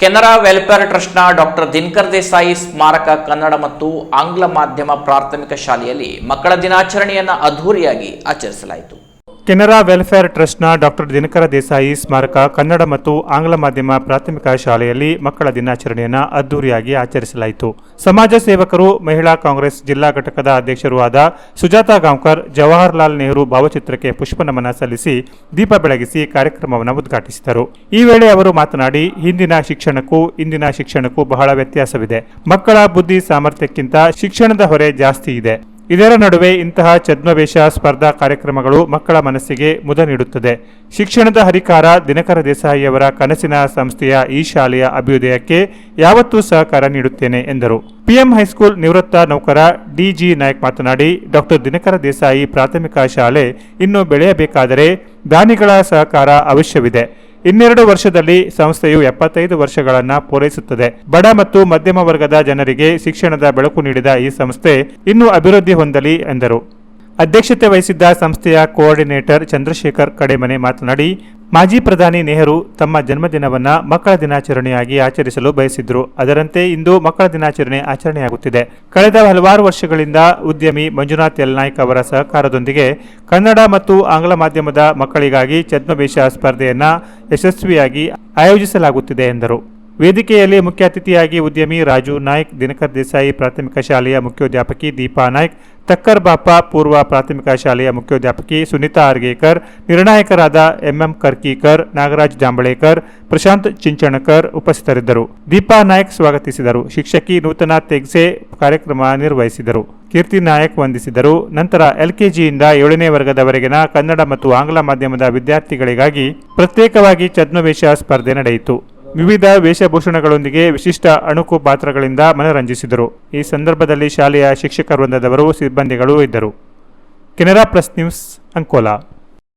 Canara welfare ಟ್ರಸ್ಟ್ನ doctor Dinakar Desai ಸ್ಮಾರಕ ಕನ್ನಡ ಮತ್ತು ಆಂಗ್ಲ ಮಾಧ್ಯಮ ಪ್ರಾಥಮಿಕ ಶಾಲೆಯಲ್ಲಿ ಮಕ್ಕಳ ದಿನಾಚರಣೆಯನ್ನು ಅದ್ಧೂರಿಯಾಗಿ ಆಚರಿಸಲಾಯಿತು. ಕೆನರಾ ವೆಲ್ಫೇರ್ ಟ್ರಸ್ಟ್ನ ಡಾಕ್ಟರ್ ದಿನಕರ ದೇಸಾಯಿ ಸ್ಮಾರಕ ಕನ್ನಡ ಮತ್ತು ಆಂಗ್ಲ ಮಾಧ್ಯಮ ಪ್ರಾಥಮಿಕ ಶಾಲೆಯಲ್ಲಿ ಮಕ್ಕಳ ದಿನಾಚರಣೆಯನ್ನು ಅದ್ದೂರಿಯಾಗಿ ಆಚರಿಸಲಾಯಿತು. ಸಮಾಜ ಸೇವಕರು, ಮಹಿಳಾ ಕಾಂಗ್ರೆಸ್ ಜಿಲ್ಲಾ ಘಟಕದ ಅಧ್ಯಕ್ಷರೂ ಆದ ಸುಜಾತಾ ಗಾಂವ್ಕರ್, ಜವಾಹರ್ಲಾಲ್ ನೆಹರು ಭಾವಚಿತ್ರಕ್ಕೆ ಪುಷ್ಪನಮನ ಸಲ್ಲಿಸಿ ದೀಪ ಬೆಳಗಿಸಿ ಕಾರ್ಯಕ್ರಮವನ್ನು ಉದ್ಘಾಟಿಸಿದರು. ಈ ವೇಳೆ ಅವರು ಮಾತನಾಡಿ, ಹಿಂದಿನ ಶಿಕ್ಷಣಕ್ಕೂ ಇಂದಿನ ಶಿಕ್ಷಣಕ್ಕೂ ಬಹಳ ವ್ಯತ್ಯಾಸವಿದೆ. ಮಕ್ಕಳ ಬುದ್ಧಿ ಸಾಮರ್ಥ್ಯಕ್ಕಿಂತ ಶಿಕ್ಷಣದ ಹೊರೆ ಜಾಸ್ತಿ ಇದೆ. ಇದರ ನಡುವೆ ಇಂತಹ ಛದ್ಮವೇಷ ಸ್ಪರ್ಧಾ ಕಾರ್ಯಕ್ರಮಗಳು ಮಕ್ಕಳ ಮನಸ್ಸಿಗೆ ಮುದ ನೀಡುತ್ತದೆ. ಶಿಕ್ಷಣದ ಹರಿಕಾರ ದಿನಕರ ದೇಸಾಯಿಯವರ ಕನಸಿನ ಸಂಸ್ಥೆಯ ಈ ಶಾಲೆಯ ಅಭ್ಯುದಯಕ್ಕೆ ಯಾವತ್ತೂ ಸಹಕಾರ ನೀಡುತ್ತೇನೆ, ಎಂದರು. ಪಿಎಂ ಹೈಸ್ಕೂಲ್ ನಿವೃತ್ತ ನೌಕರ ಡಿಜಿ ನಾಯಕ್ ಮಾತನಾಡಿ, ಡಾಕ್ಟರ್ ದಿನಕರ ದೇಸಾಯಿ ಪ್ರಾಥಮಿಕ ಶಾಲೆ ಇನ್ನು ಬೆಳೆಯಬೇಕಾದರೆ ದಾನಿಗಳ ಸಹಕಾರ ಅವಶ್ಯವಿದೆ. ಇನ್ನೆರಡು ವರ್ಷದಲ್ಲಿ ಸಂಸ್ಥೆಯು ಎಪ್ಪತ್ತೈದು ವರ್ಷಗಳನ್ನು ಪೂರೈಸುತ್ತದೆ. ಬಡ ಮತ್ತು ಮಧ್ಯಮ ವರ್ಗದ ಜನರಿಗೆ ಶಿಕ್ಷಣದ ಬೆಳಕು ನೀಡಿದ ಈ ಸಂಸ್ಥೆ ಇನ್ನೂ ಅಭಿವೃದ್ಧಿ ಹೊಂದಲಿ ಎಂದರು. ಅಧ್ಯಕ್ಷತೆ ವಹಿಸಿದ್ದ ಸಂಸ್ಥೆಯ ಕೋಆರ್ಡಿನೇಟರ್ ಚಂದ್ರಶೇಖರ್ ಕಡೆಮನೆ ಮಾತನಾಡಿ ಮಾಜಿ ಪ್ರಧಾನಿ ನೆಹರು ತಮ್ಮ ಜನ್ಮದಿನವನ್ನ ಮಕ್ಕಳ ದಿನಾಚರಣೆಯಾಗಿ ಆಚರಿಸಲು ಬಯಸಿದ್ರು. ಅದರಂತೆ ಇಂದು ಮಕ್ಕಳ ದಿನಾಚರಣೆ ಆಚರಣೆಯಾಗುತ್ತಿದೆ. ಕಳೆದ ಹಲವಾರು ವರ್ಷಗಳಿಂದ ಉದ್ಯಮಿ ಮಂಜುನಾಥ್ ಯಲ್ನಾಯ್ಕ್ ಅವರ ಸಹಕಾರದೊಂದಿಗೆ ಕನ್ನಡ ಮತ್ತು ಆಂಗ್ಲ ಮಾಧ್ಯಮದ ಮಕ್ಕಳಿಗಾಗಿ ಛದ್ಮವೇಷ ಸ್ಪರ್ಧೆಯನ್ನು ಯಶಸ್ವಿಯಾಗಿ ಆಯೋಜಿಸಲಾಗುತ್ತಿದೆ ಎಂದರು. ವೇದಿಕೆಯಲ್ಲಿ ಮುಖ್ಯ ಅತಿಥಿಯಾಗಿ ಉದ್ಯಮಿ ರಾಜು ನಾಯ್ಕ್, ದಿನಕರ್ ದೇಸಾಯಿ ಪ್ರಾಥಮಿಕ ಶಾಲೆಯ ಮುಖ್ಯೋಧ್ಯಾಪಕಿ ದೀಪಾ ನಾಯ್ಕ್, ತಕ್ಕರ್ ಬಾಪ ಪೂರ್ವ ಪ್ರಾಥಮಿಕ ಶಾಲೆಯ ಮುಖ್ಯೋಧ್ಯಾಪಕಿ ಸುನೀತಾ ಅರ್ಗೇಕರ್ ನಿರ್ಣಾಯಕರಾದ ಎಂಎಂ ಕರ್ಕೀಕರ್, ನಾಗರಾಜ್ ಜಾಂಬಳೇಕರ್, ಪ್ರಶಾಂತ್ ಚಿಂಚಣಕರ್ ಉಪಸ್ಥಿತರಿದ್ದರು. ದೀಪಾ ನಾಯ್ಕ್ ಸ್ವಾಗತಿಸಿದರು. ಶಿಕ್ಷಕಿ ನೂತನ ತೆಗ್ಸೆ ಕಾರ್ಯಕ್ರಮ ನಿರ್ವಹಿಸಿದರು. ಕೀರ್ತಿ ನಾಯಕ್ ವಂದಿಸಿದರು. ನಂತರ ಎಲ್ಕೆಜಿಯಿಂದ ಏಳನೇ ವರ್ಗದವರೆಗಿನ ಕನ್ನಡ ಮತ್ತು ಆಂಗ್ಲ ಮಾಧ್ಯಮದ ವಿದ್ಯಾರ್ಥಿಗಳಿಗಾಗಿ ಪ್ರತ್ಯೇಕವಾಗಿ ಛದ್ಮವೇಷ ಸ್ಪರ್ಧೆ ನಡೆಯಿತು. ವಿವಿಧ ವೇಷಭೂಷಣಗಳೊಂದಿಗೆ ವಿಶಿಷ್ಟ ಅಣುಕು ಪಾತ್ರಗಳಿಂದ ಮನರಂಜಿಸಿದರು. ಈ ಸಂದರ್ಭದಲ್ಲಿ ಶಾಲೆಯ ಶಿಕ್ಷಕ ವೃಂದದವರು ಸಿಬ್ಬಂದಿಗಳು ಇದ್ದರು. Canara press news Ankola.